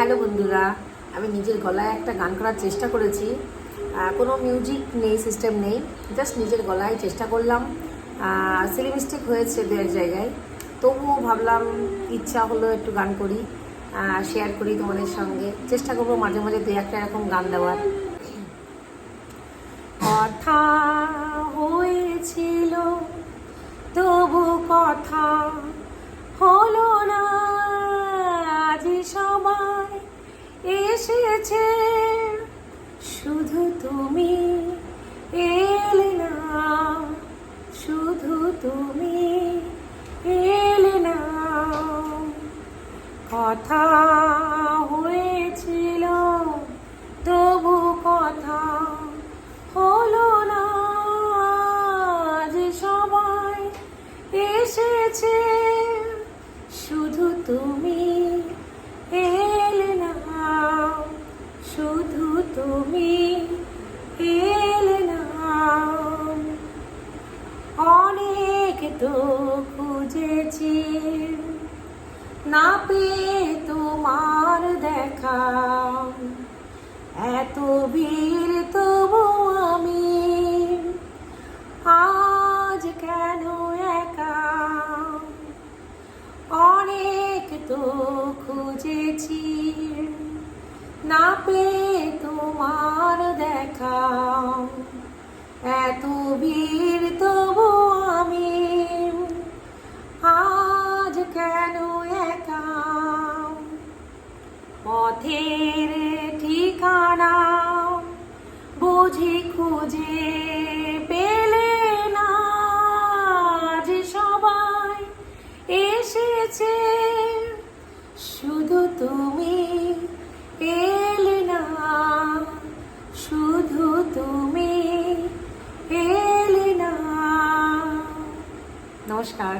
Hello বন্ধুরা, আমি নিজের গলায় একটা গান করার চেষ্টা করেছি। কোনো মিউজিক নেই সিস্টেম নেই জাস্ট নিজের গলায় চেষ্টা করলাম। সিলি মিস্টেক হয়েছে দু এক জায়গায়। তবুও ভাবলাম ইচ্ছা হলো একটু গান করি শেয়ার করি তোমাদের সঙ্গে। চেষ্টা করব মাঝে মাঝে দু একটা এরকম গান দেওয়ার। কথা হয়েছিল, তবু কথা এসেছে। শুধু তুমি এলে না শুধু তুমি এলে না। কথা খুঁজেছি। না পেয়ে তোমার দেখা। এত ভিড় তবু আমি। আজ কেন একা? অনেক তো খুঁজেছি। না পেয়ে তোমার দেখা। এত একা পথের ঠিকানা বুঝি খুঁজে পেলে না। যে সবাই এসেছে, শুধু তুমি এলে না। শুধু তুমি এলে না। নমস্কার।